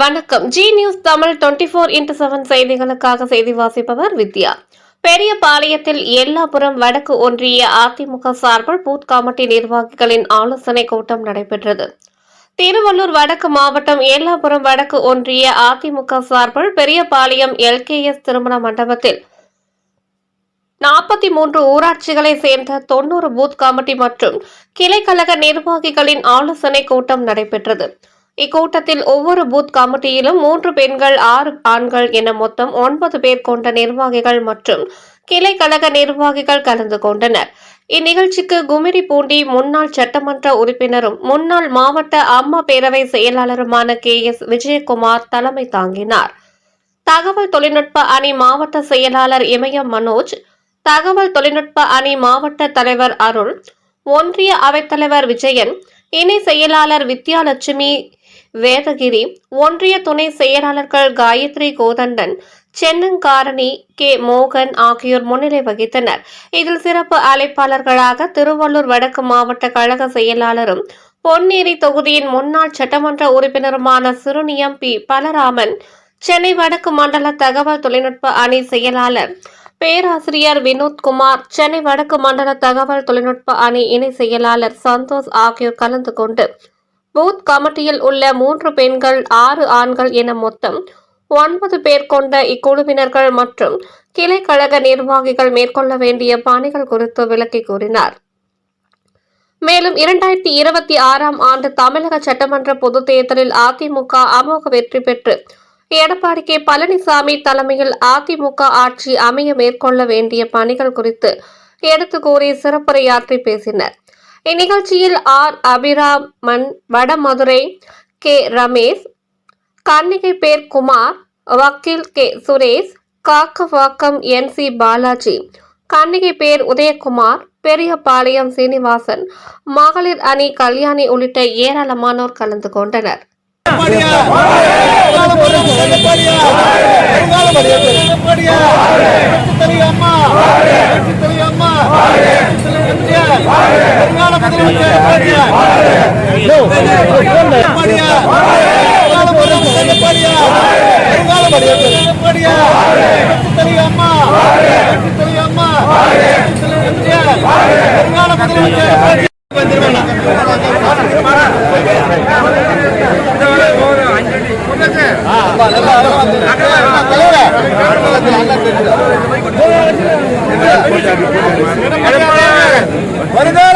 வணக்கம். Zee news Tamil twenty four into seven செய்திகளுக்காக செய்தி வாசிப்பவர் வித்யா. பெரியபாளையத்தில் எல்லாபுரம் வடக்கு ஒன்றிய அதிமுக சார்பில் பூத் கமிட்டி நிர்வாகிகளின் ஆலோசனை கூட்டம் நடைபெற்றது. திருவள்ளூர் வடக்கு மாவட்டம் எல்லாபுரம் வடக்கு ஒன்றிய அதிமுக சார்பில் பெரியபாளையம் எல்கேஎஸ் திருமண மண்டபத்தில் நாற்பத்தி மூன்று ஊராட்சிகளை சேர்ந்த தொன்னூறு பூத் கமிட்டி மற்றும் கிளைக்கழக நிர்வாகிகளின் ஆலோசனை கூட்டம் நடைபெற்றது. இக்கூட்டத்தில் ஒவ்வொரு பூத் கமிட்டியிலும் மூன்று பெண்கள் ஆறு ஆண்கள் என மொத்தம் ஒன்பது பேர் கொண்ட நிர்வாகிகள் மற்றும் கிளைக்கழக நிர்வாகிகள் கலந்து கொண்டனர். இந்நிகழ்ச்சிக்கு குமிரி பூண்டி முன்னாள் சட்டமன்ற உறுப்பினரும் முன்னாள் மாவட்ட அம்மா பேரவை செயலாளருமான கே. எஸ். விஜயகுமார் தலைமை தாங்கினார். தகவல் தொழில்நுட்ப அணி மாவட்ட செயலாளர் இமயம் மனோஜ் தகவல் தொழில்நுட்ப அணி மாவட்ட தலைவர் அருள் ஒன்றிய அவைத்தலைவர் விஜயன் இணை செயலாளர் வித்யாலட்சுமி வேதகிரி ஒன்றிய துணை செயலாளர்கள் காயத்ரி கோதண்டன் சென்னங்காரணி கே. மோகன் ஆகியோர் முன்னிலை வகித்தனர். இதில் சிறப்பு அழைப்பாளர்களாக திருவள்ளூர் வடக்கு மாவட்ட கழக செயலாளரும் பொன்னேரி தொகுதியின் முன்னாள் சட்டமன்ற உறுப்பினருமான சிறுநியம் பி. பலராமன் சென்னை வடக்கு மண்டல தகவல் தொழில்நுட்ப அணி செயலாளர் பேராசிரியர் வினோத்குமார் சென்னை வடக்கு மண்டல தகவல் தொழில்நுட்ப அணி இணை செயலாளர் சந்தோஷ் ஆகியோர் கலந்து கொண்டு பூத் கமிட்டியில் உள்ள மூன்று பெண்கள் ஆறு ஆண்கள் என மொத்தம் ஒன்பது பேர் கொண்ட இக்குழுவினர்கள் மற்றும் கிளை கழக நிர்வாகிகள் மேற்கொள்ள வேண்டிய பணிகள் குறித்து விளக்கி கூறினார். மேலும் இரண்டாயிரத்தி இருபத்தி ஆறாம் ஆண்டு தமிழக சட்டமன்ற பொதுத் தேர்தலில் அதிமுக அமோக வெற்றி பெற்று எடப்பாடி கே. பழனிசாமி தலைமையில் அதிமுக ஆட்சி அமைய மேற்கொள்ள வேண்டிய பணிகள் குறித்து எடுத்து கூறி சிறப்புரையாற்றி பேசினர். இந்நிகழ்ச்சியில் R. Abiraman Vadamadurai K. Ramesh Kannigaipair Kumar வக்கீல் K. Suresh Kakkavakkam N. C. Balaji Kannigaipair Udayakumar Periyapalayam Srinivasan மகளிர் அணி கல்யாணி உள்ளிட்ட ஏராளமானோர் கலந்து கொண்டனர். வருங்கால